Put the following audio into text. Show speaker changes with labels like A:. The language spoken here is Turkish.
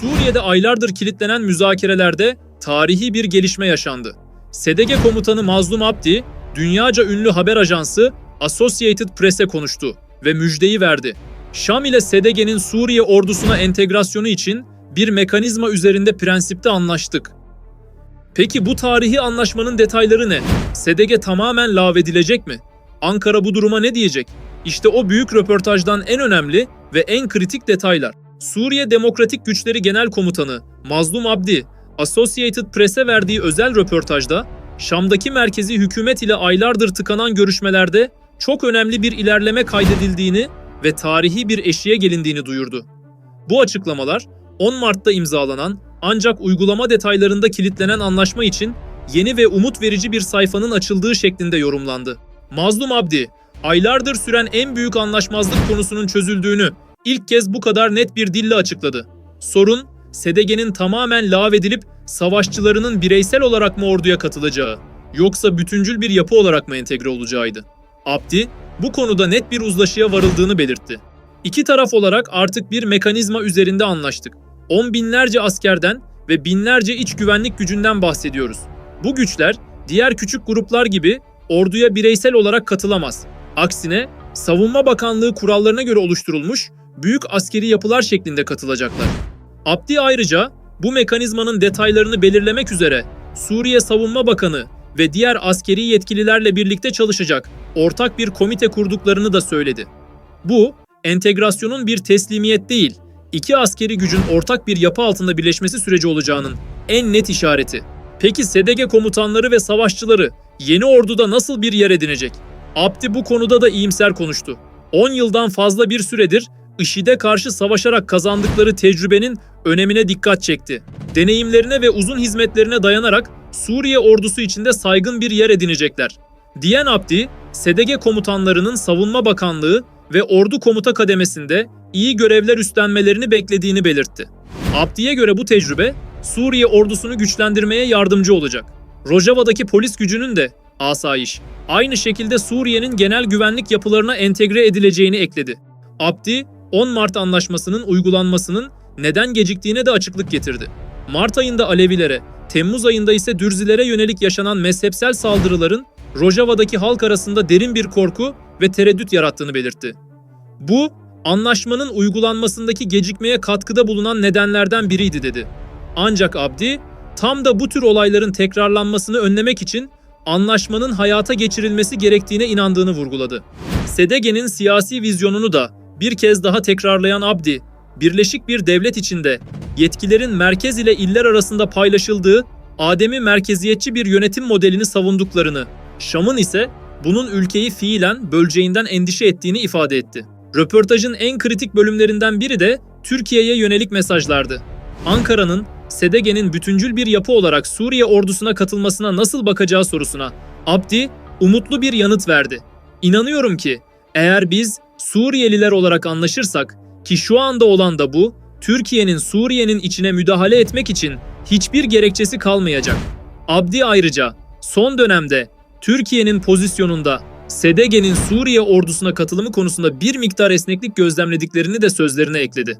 A: Suriye'de aylardır kilitlenen müzakerelerde tarihi bir gelişme yaşandı. SDG komutanı Mazlum Abdi, dünyaca ünlü haber ajansı Associated Press'e konuştu ve müjdeyi verdi. Şam ile SDG'nin Suriye ordusuna entegrasyonu için bir mekanizma üzerinde prensipte anlaştık. Peki bu tarihi anlaşmanın detayları ne? SDG tamamen lağvedilecek mi? Ankara bu duruma ne diyecek? İşte o büyük röportajdan en önemli ve en kritik detaylar. Suriye Demokratik Güçleri Genel Komutanı Mazlum Abdi, Associated Press'e verdiği özel röportajda Şam'daki merkezi hükümet ile aylardır tıkanan görüşmelerde çok önemli bir ilerleme kaydedildiğini ve tarihi bir eşiğe gelindiğini duyurdu. Bu açıklamalar 10 Mart'ta imzalanan ancak uygulama detaylarında kilitlenen anlaşma için yeni ve umut verici bir sayfanın açıldığı şeklinde yorumlandı. Mazlum Abdi, aylardır süren en büyük anlaşmazlık konusunun çözüldüğünü ilk kez bu kadar net bir dille açıkladı. Sorun, SDG'nin tamamen lağvedilip savaşçılarının bireysel olarak mı orduya katılacağı, yoksa bütüncül bir yapı olarak mı entegre olacağıydı. Abdi, bu konuda net bir uzlaşıya varıldığını belirtti. İki taraf olarak artık bir mekanizma üzerinde anlaştık. On binlerce askerden ve binlerce iç güvenlik gücünden bahsediyoruz. Bu güçler diğer küçük gruplar gibi orduya bireysel olarak katılamaz. Aksine Savunma Bakanlığı kurallarına göre oluşturulmuş büyük askeri yapılar şeklinde katılacaklar. Abdi ayrıca bu mekanizmanın detaylarını belirlemek üzere Suriye Savunma Bakanı ve diğer askeri yetkililerle birlikte çalışacak ortak bir komite kurduklarını da söyledi. Bu, entegrasyonun bir teslimiyet değil, iki askeri gücün ortak bir yapı altında birleşmesi süreci olacağının en net işareti. Peki SDG komutanları ve savaşçıları yeni orduda nasıl bir yer edinecek? Abdi bu konuda da iyimser konuştu. 10 yıldan fazla bir süredir IŞİD'e karşı savaşarak kazandıkları tecrübenin önemine dikkat çekti. Deneyimlerine ve uzun hizmetlerine dayanarak Suriye ordusu içinde saygın bir yer edinecekler. Diyen Abdi, SDG komutanlarının Savunma Bakanlığı ve Ordu Komuta kademesinde iyi görevler üstlenmelerini beklediğini belirtti. Abdi'ye göre bu tecrübe Suriye ordusunu güçlendirmeye yardımcı olacak. Rojava'daki polis gücünün de asayiş aynı şekilde Suriye'nin genel güvenlik yapılarına entegre edileceğini ekledi. Abdi, 10 Mart anlaşmasının uygulanmasının neden geciktiğine de açıklık getirdi. Mart ayında Alevilere, Temmuz ayında ise Dürzilere yönelik yaşanan mezhepsel saldırıların Rojava'daki halk arasında derin bir korku ve tereddüt yarattığını belirtti. Bu, anlaşmanın uygulanmasındaki gecikmeye katkıda bulunan nedenlerden biriydi dedi. Ancak Abdi, tam da bu tür olayların tekrarlanmasını önlemek için anlaşmanın hayata geçirilmesi gerektiğine inandığını vurguladı. SDG'nin siyasi vizyonunu da bir kez daha tekrarlayan Abdi, birleşik bir devlet içinde yetkilerin merkez ile iller arasında paylaşıldığı Adem'i merkeziyetçi bir yönetim modelini savunduklarını, Şam'ın ise bunun ülkeyi fiilen böleceğinden endişe ettiğini ifade etti. Röportajın en kritik bölümlerinden biri de Türkiye'ye yönelik mesajlardı. Ankara'nın SDG'nin bütüncül bir yapı olarak Suriye ordusuna katılmasına nasıl bakacağı sorusuna Abdi umutlu bir yanıt verdi. İnanıyorum ki eğer biz Suriyeliler olarak anlaşırsak ki şu anda olan da bu, Türkiye'nin Suriye'nin içine müdahale etmek için hiçbir gerekçesi kalmayacak. Abdi ayrıca son dönemde Türkiye'nin pozisyonunda SDG'nin Suriye ordusuna katılımı konusunda bir miktar esneklik gözlemlediklerini de sözlerine ekledi.